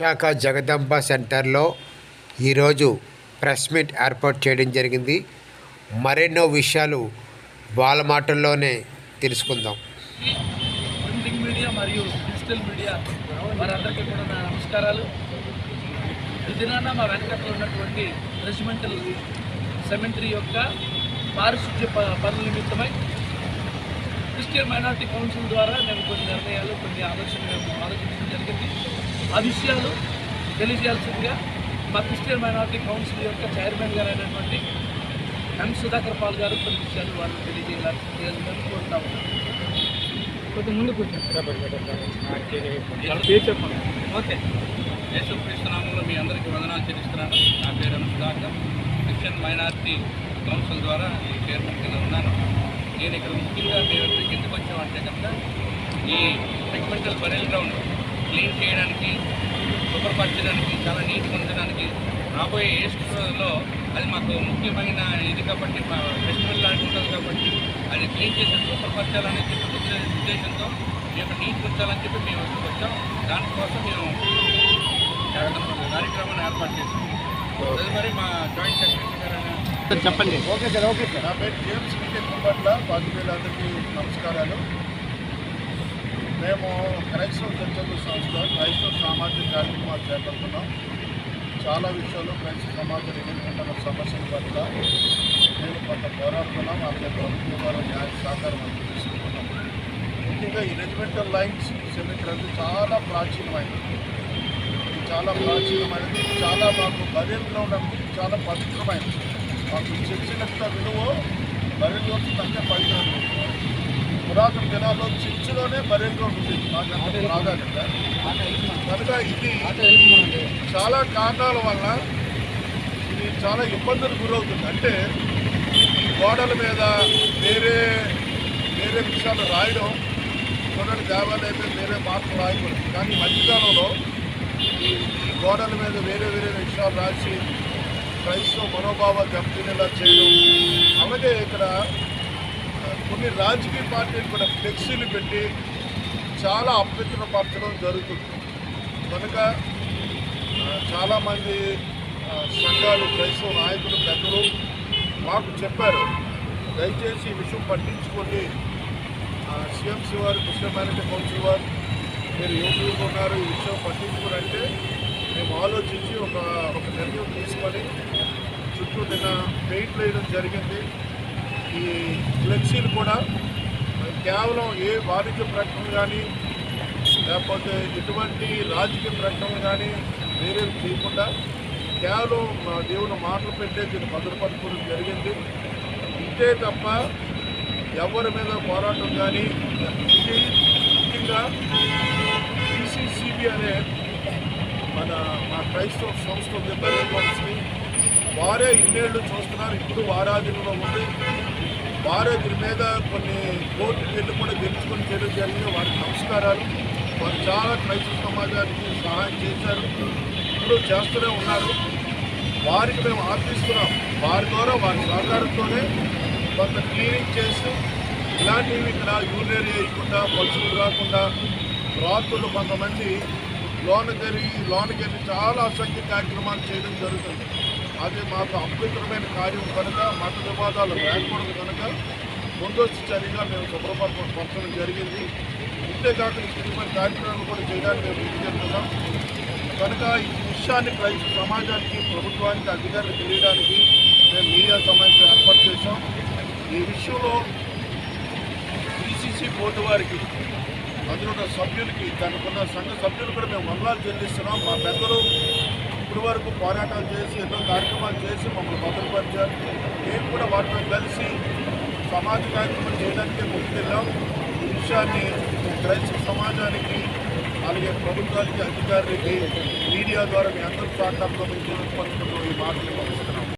శాఖ జగదంబ సెంటర్లో ఈరోజు ప్రెస్ మీట్ ఏర్పాటు చేయడం జరిగింది. మరెన్నో విషయాలు వాళ్ళ మాటల్లోనే తెలుసుకుందాం. ప్రింటింగ్ మీడియా మరియు డిజిటల్ మీడియా వారందరికీ కూడా నా నమస్కారాలు. ఈ దినాన మా వెనకట్లో ఉన్నటువంటి రెజిమెంటల్ సెమెంటరీ యొక్క పారిశుద్ధ్య ప- పనుల నిమిత్తమై క్రిస్టియన్ మైనార్టీ కౌన్సిల్ ద్వారా మేము కొన్ని నిర్ణయాలు కొన్ని ఆలోచనలు మేము ఆ విషయాలు తెలియజేయాల్సిందిగా మా క్రిస్టియన్ మైనారిటీ కౌన్సిల్ యొక్క చైర్మన్ గారు అయినటువంటి ఎం సుధాకర్ పాల్ గారు కొన్ని విషయాలు వాళ్ళు తెలియజేయాలని కోరుతా ఉన్నాను కొంచెం ముందు ఓకే. యేసుక్రీస్తు నామంలో మీ అందరికీ వందనాలు చెల్లిస్తున్నాను. నా పేరు అనుసుదాకర్ క్రిస్టియన్ మైనారిటీ కౌన్సిల్ ద్వారా ఈ చైర్మన్ కింద ఉన్నాను. నేను ఇక్కడ ముఖ్యంగా మేము ఎందుకు వచ్చామంటే కనుక ఈ సెగ్మెంటల్ బరెల్ గ్రౌండ్ క్లీన్ చేయడానికి శుభ్రపరచడానికి చాలా నీట్గా ఉంచడానికి రాబోయే ఏసులో అది మాకు ముఖ్యమైన ఇది కాబట్టి మా ఫెస్టివల్ లాంటి ఉంటుంది కాబట్టి అది క్లీన్ చేసి శుభ్రపరచాలనే చెప్పి ఉద్దే- ఉద్దేశంతో మేము నీట్గా ఉంచాలని చెప్పి మేము వచ్చాం. దానికోసం మేము కార్యక్రమాన్ని ఏర్పాటు చేసాం తదుపరి మా జాయింట్ సెక్రటరీ గారు చెప్పండి. Okay sir okay sir. నా పేరు జేమ్స్ వికెట్ కుప్పట్ల. పాతికేళ్ళందరికీ నమస్కారాలు. మేము క్రైస్తవ చర్చల సంస్థ క్రైస్తవ సామాజిక కార్యక్రమాలు చేపడుతున్నాం. చాలా విషయాలు క్రైస్తవ సమాజం ఎదుర్కొంటున్న సమస్యల పట్ల మేము కొంత పోరాడుతున్నాం. అలాగే ప్రభుత్వం ద్వారా న్యాయ సహకారం అందిస్తున్నాం ముఖ్యంగా ఈ రెజిమెంటల్ లైన్స్ సెమిటర్ చాలా ప్రాచీనమైనది. చాలా ప్రాచీనమైనది. చాలా మాకు బరిలో గ్రౌండ్ చాలా పవిత్రమైనది. మాకు చర్చినంత విలువ బరిలో గ్రౌండ్ కంటే పవిత్రమైనది. పురాతన దినాల్లో చర్చిలోనే బరియల్ గ్రౌండ్ ఉంది. మాకు అంత ప్రాధాన్యత కనుక ఇది చాలా కారణాల వల్ల ఇది చాలా ఇబ్బందులు గురవుతుంది. అంటే ఈ గోడల మీద వేరే వేరే విషయాలు రాయడం చూడండి దేవాలయం మీద వేరే మార్పులు రాయకూడదు. కానీ మధ్యకాలంలో ఈ గోడల మీద వేరే వేరే విషయాలు రాసి క్రైస్తవ మనోభావాలు దెబ్బతినేలా చేయడం అలాగే ఇక్కడ కొన్ని రాజకీయ పార్టీలు కూడా ఫ్లెక్సీలు పెట్టి చాలా అభ్యంతరపరచడం జరుగుతుంది. కనుక చాలామంది సంఘాలు క్రైస్తవ నాయకులు పెద్దలు మాకు చెప్పారు. దయచేసి ఈ విషయం పట్టించుకోండి సీఎం వారు కృష్ణ మేనేజర్ కౌన్సిల్ వారు మీరు యువకులు ఉన్నారు ఈ విషయం పట్టించుకోరంటే మేము ఆలోచించి ఒక ఒక నిర్ణయం తీసుకొని చుట్టూ నిన్న పెయింట్ వేయడం జరిగింది. ఈ ఫ్లెక్సీలు కూడా కేవలం ఏ వాణిజ్య ప్రకటన కానీ లేకపోతే ఎటువంటి రాజకీయ ప్రకటన కానీ వేరే చేయకుండా కేవలం మా దేవుని మాటలు పెట్టే దీన్ని భద్రపరచుకోవడం జరిగింది. ఇంతే తప్ప ఎవరి మీద పోరాటం కానీ ఇది ముఖ్యంగా పిసిసిబి అనే మన మా క్రైస్తవ సంస్థ ఉంది వారే ఇన్నేళ్ళు చూస్తున్నారు ఇప్పుడు వారాధీనంలో ఉంది. వారే దీని మీద కొన్ని కోర్టు వెళ్ళి కూడా గెలుచుకొని చేయడం జరిగింది. వారికి నమస్కారాలు. వారు చాలా క్రైస్తవ సమాజానికి సహాయం చేశారు. ఇప్పుడు చేస్తూనే ఉన్నారు. వారికి మేము ఆర్థిస్తున్నాం వారి ద్వారా వారి సహకారంతోనే కొంత క్లీనింగ్ చేస్తూ ఇలాంటివి ఇక్కడ యూరినరీ వేయకుండా పక్షులు రాకుండా రాత్రులు కొంతమంది లోనికి వెళ్ళి లోనికి వెళ్ళి చాలా అసంఖ్య కార్యక్రమాలు చేయడం జరుగుతుంది. అది మాకు అభ్యంతరమైన కార్యం కనుక మత వివాదాలు లేకూడదు కనుక ముందస్తు చర్యగా మేము శుభ్రపరచడం జరిగింది. ఇంతేకాక ఇటువంటి కార్యక్రమాలు కూడా చేయడానికి మేము ముందుకెళ్తున్నాం కనుక ఈ విషయాన్ని క్రైస్తవ సమాజానికి ప్రభుత్వానికి అధికారులు తెలియడానికి మేము మీడియా సమావేశం ఏర్పాటు చేశాం. ఈ విషయంలో బీసీసీ బోర్డు వారికి అందులో ఉన్న సభ్యులకి దానికి ఉన్న సంఘ సభ్యులు కూడా మేము వందనాలు చెల్లిస్తున్నాం. మా పెద్దలు వరకు పోరాటాలు చేసి ఎన్నో కార్యక్రమాలు చేసి మమ్మల్ని భద్రపరిచారు. మేము కూడా వాటితో కలిసి సమాజ కార్యక్రమం చేయడానికి ముందుకెళ్ళాం. ఈ విషయాన్ని క్రైస్తవ సమాజానికి అలాగే ప్రభుత్వానికి అధికారులకి మీడియా ద్వారా మీ అందరూ సహకారంతో మేము తెలియపరుచుకుంటూ ఈ మాటలు పంపిస్తున్నాం